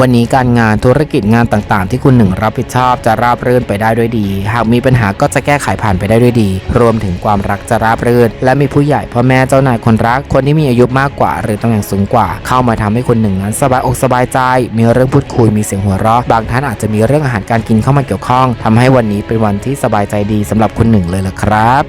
วันนี้การงานธุรกิจงานต่างๆ ที่คุณหนึ่งรับผิดชอบจะราบรื่นไปได้ด้วยดี หากมีปัญหาก็จะแก้ไขผ่านไปได้ด้วยดี รวมถึงความรักจะราบรื่น และมีผู้ใหญ่พ่อแม่เจ้านายคนรัก คนที่มีอายุมากกว่า หรือตำแหน่งสูงกว่า เข้ามาทำให้คุณหนึ่งนั้นสบายอกสบายใจ มีเรื่องพูดคุยมีเสียงหัวเราะบางท่านอาจจะมีเรื่องอาหารการกินเข้ามาเกี่ยวข้องทำให้วันนี้เป็นวันที่สบายใจดีสำหรับคุณหนึ่งเลยล่ะครับ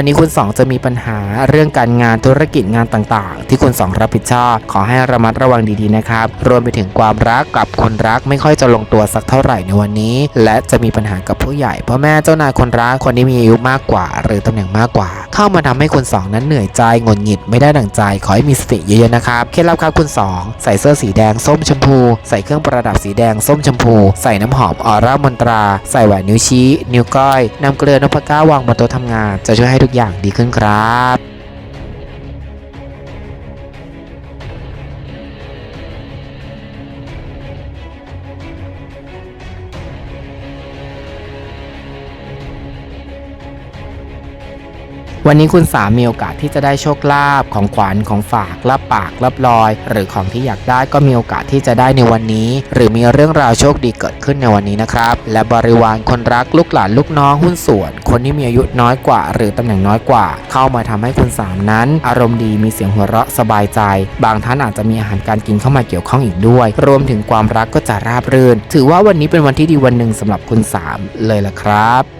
วันนี้คุณสองจะมีปัญหาเรื่องการงานธุรกิจงานต่างๆ ที่คุณสองรับผิดชอบ ขอให้ระมัดระวังดีๆนะครับ รวมไปถึงความรักกับคนรักไม่ค่อยจะลงตัวสักเท่าไหร่ในวันนี้ และจะมีปัญหากับผู้ใหญ่พ่อแม่เจ้านายคนรักคนที่มีอายุมากกว่า หรือตำแหน่งมากกว่า เข้ามาทำให้คุณสองนั้นเหนื่อยใจงุดหงิดไม่ได้ดั่งใจ ขอให้มีสติเยอะๆนะครับเคล็ดลับครับคุณสองใส่เสื้อสีแดงส้มชมพู ใส่เครื่องประดับสีแดงส้มชมพู ใส่น้ำหอมออร่ามนตรา ใส่แหวนนิ้วชี้ นิ้วก้อยนำเกลือนพก้าวางบนโต๊ะทำงานจะช่วยให้ทุกอย่างดีขึ้นครับ วันนี้คุณสามมีโอกาสที่จะได้โชคลาภของขวัญของฝากรับปากรับรอย หรือของที่อยากได้ก็มีโอกาสที่จะได้ในวันนี้ หรือมีเรื่องราวโชคดีเกิดขึ้นในวันนี้นะครับ และบริวารคนรักลูกหลานลูกน้องหุ้นส่วน คนที่มีอายุน้อยกว่า หรือตำแหน่งน้อยกว่า เข้ามาทำให้คุณสามนั้น อารมณ์ดีมีเสียงหัวเราะสบายใจ บางท่านอาจจะมีอาหารการกินเข้ามาเกี่ยวข้องอีกด้วย รวมถึงความรักก็จะราบรื่น ถือว่าวันนี้เป็นวันที่ดีวันหนึ่งสำหรับคุณสามเลยล่ะครับ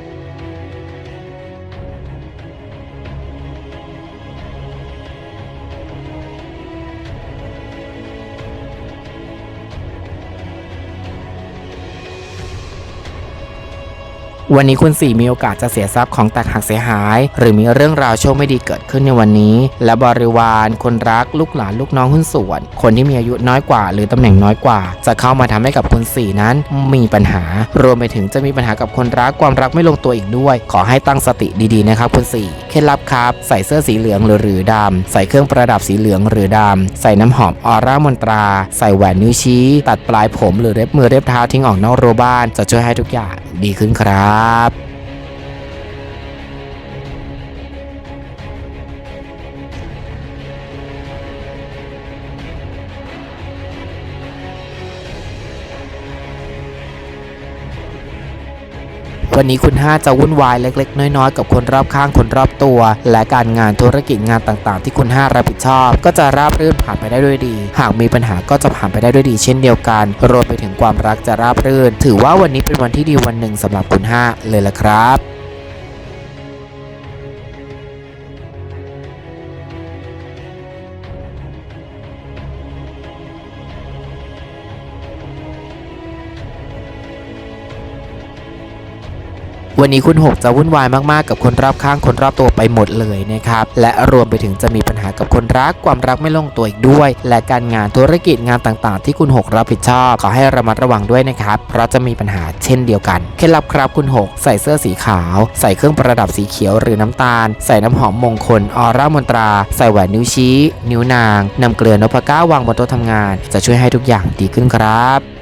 วันนี้คุณสี่มีโอกาสจะเสียทรัพย์ของแตกหักเสียหาย หรือมีเรื่องราวโชคไม่ดีเกิดขึ้นในวันนี้ และบริวาร คนรักลูกหลานลูกน้องหุ้นส่วน คนที่มีอายุน้อยกว่า หรือตำแหน่งน้อยกว่า จะเข้ามาทำให้กับคุณสี่นั้นมีปัญหา รวมไปถึงจะมีปัญหากับคนรักความรักไม่ลงตัวอีกด้วย ขอให้ตั้งสติดีๆนะครับคุณสี่ ล็ดลับครับ ใส่เสื้อสีเหลืองหรือดำใส่เครื่องประดับสีเหลืองหรือดำใส่น้ำหอมออร่ามนตรา ใส่แหวนนิ้วชี้ ตัดปลายผมหรือเล็บมือเล็บเท้าทิ้งออกนอกรั้วบ้านจะช่วยให้ทุกอย่างดีขึ้นครับ วันนี้คุณ5จะวุ่นวายเล็ก ๆ น้อยๆ กับคนรอบข้างคนรอบตัว และการงานธุรกิจงานต่างๆ ที่คุณ5รับผิดชอบ ก็จะราบรื่นผ่านไปได้ด้วยดี หากมีปัญหาก็จะผ่านไปได้ด้วยดี เช่นเดียวกัน รวมไปถึงความรักจะราบรื่น ถือว่าวันนี้เป็นวันที่ดีวันหนึ่งสำหรับคุณ5เลยละครับ วันนี้คุณหกจะวุ่นวายมากๆ กับคนรอบข้างคนรอบตัวไปหมดเลยนะครับ และรวมไปถึงจะมีปัญหากับคนรักความรักไม่ลงตัวอีกด้วย และการงานธุรกิจงานต่างๆ ที่คุณหกรับผิดชอบ ขอให้ระมัดระวังด้วยนะครับ เพราะจะมีปัญหาเช่นเดียวกันเคล็ดลับครับคุณหกใส่เสื้อสีขาว ใส่เครื่องประดับสีเขียวหรือน้ำตาล ใส่น้ำหอมมงคลออร่ามนตรา ใส่แหวนนิ้วชี้ นิ้วนางนำเกลือนพก้าวางบนโต๊ะทำงาน จะช่วยให้ทุกอย่างดีขึ้นครับ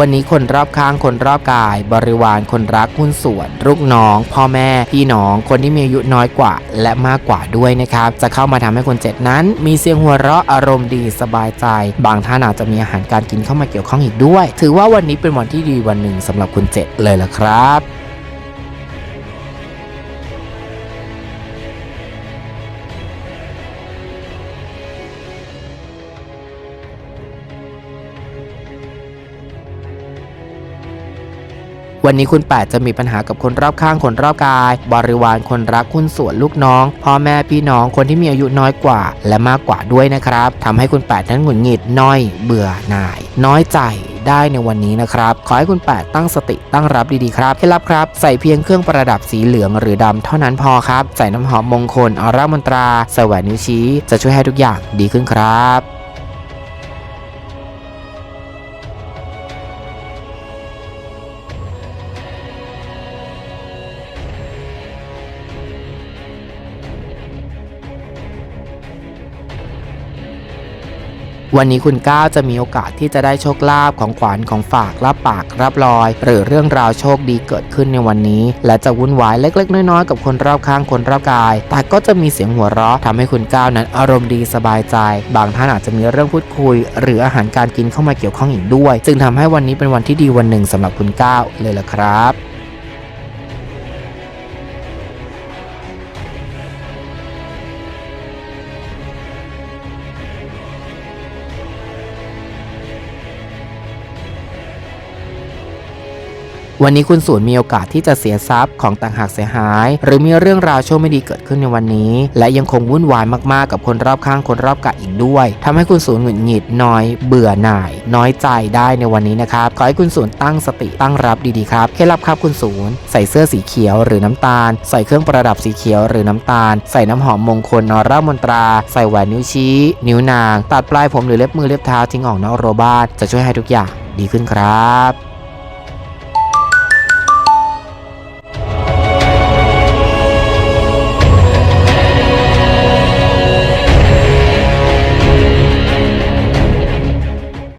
วันนี้คนรอบข้างคนรอบกาย บริวารคนรักหุ้นส่วนลูกน้อง พ่อแม่ พี่น้อง คนที่มีอายุน้อยกว่า และมากกว่าด้วยนะครับ จะเข้ามาทำให้คนเจ็ดนั้น มีเสียงหัวเราะอารมณ์ดีสบายใจ บางท่านอาจจะมีอาหารการกินเข้ามาเกี่ยวข้องอีกด้วย ถือว่าวันนี้เป็นวันที่ดีวันหนึ่งสำหรับคุณเจ็ดเลยละครับ วันนี้คุณแปดจะมีปัญหากับคนรอบข้างคนรอบกาย บริวารคนรักคุณส่วนลูกน้อง พ่อแม่พี่น้องคนที่มีอายุน้อยกว่า และมากกว่าด้วยนะครับทำให้คุณแปดนั้นหงุดหงิดน้อย เบื่อหน่าย น้อยใจได้ในวันนี้นะครับ ขอให้คุณแปดตั้งสติตั้งรับดีๆครับเคล็ดลับครับ ใส่เพียงเครื่องประดับสีเหลืองหรือดำเท่านั้นพอครับ ใส่น้ำหอมมงคลออร่ามนตราส่แหวนนิ้วชี้ จะช่วยให้ทุกอย่างดีขึ้นครับ วันนี้คุณก้าวจะมีโอกาสที่จะได้โชคลาภของขวัญของฝากรับปากรับรอย หรือเรื่องราวโชคดีเกิดขึ้นในวันนี้ และจะวุ่นวายเล็ก ๆ น้อยๆกับคนรอบข้างคนรอบกาย แต่ก็จะมีเสียงหัวเราะทำให้คุณก้าวนั้นอารมณ์ดีสบายใจ บางท่านอาจจะมีเรื่องพูดคุย หรืออาหารการกินเข้ามาเกี่ยวข้องอีกด้วย จึงทำให้วันนี้เป็นวันที่ดีวันหนึ่งสำหรับคุณก้าวเลยล่ะครับ วันนี้คุณศูนย์มีโอกาสที่จะเสียทรัพย์ของต่างหากเสียหาย หรือมีเรื่องราวโชคไม่ดีเกิดขึ้นในวันนี้ และยังคงวุ่นวายมากๆกับคนรอบข้างคนรอบกะอีกด้วยทำให้คุณศูนย์หงุดหงิดน้อย เบื่อหน่าย น้อยใจได้ในวันนี้นะครับขอให้คุณศูนย์ตั้งสติตั้งรับดีๆครับเคล็ดลับครับคุณศูนย์ใส่เสื้อสีเขียวหรือน้ำตาล ใส่เครื่องประดับสีเขียวหรือน้ำตาล ใส่น้ำหอมมงคลนอร่ามนตรา ใส่แหวนนิ้วชี้ นิ้วนาง ตัดปลายผมหรือเล็บมือเล็บเท้าทิ้งออกนอกโรบ้านจะช่วยให้ทุกอย่างดีขึ้นครับ